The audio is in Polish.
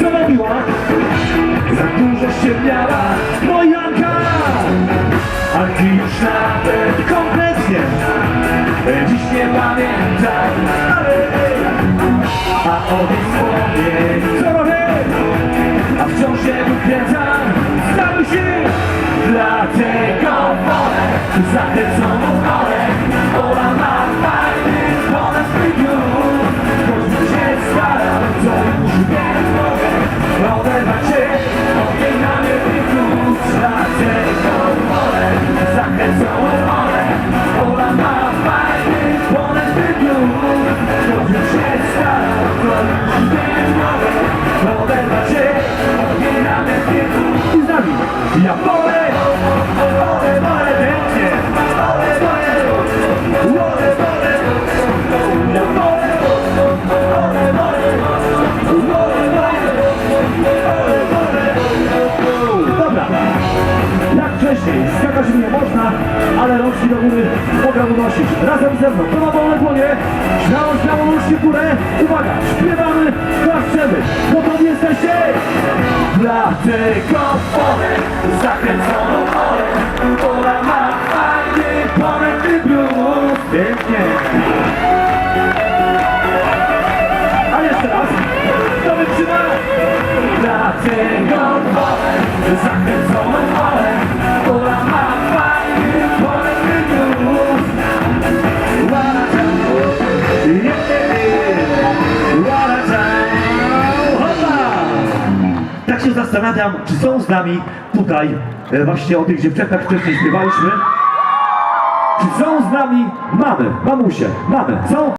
Co robiła? Za dużo się miała Mojanka A ty już nawet kompletnie. Dziś nie pamiętam wcześniej, skakać nie można, ale rączki do góry mogę unosić. Razem ze mną, na wolne dłonie, śmiało, śmiało w górę. Uwaga, śpiewamy, klaszczemy. Gotowi jesteście? Dlatego wolę zakręconą wolę, Ola ma fajny ponętny blues. Pięknie. A jeszcze raz, to wytrzyma. Dlatego wolę zakręconą wolę, Tak się zastanawiam, czy są z nami tutaj, e, właśnie o tych dziewczętach wcześniej śpiewaliśmy. Czy są z nami mamy, mamusie, mamy, są?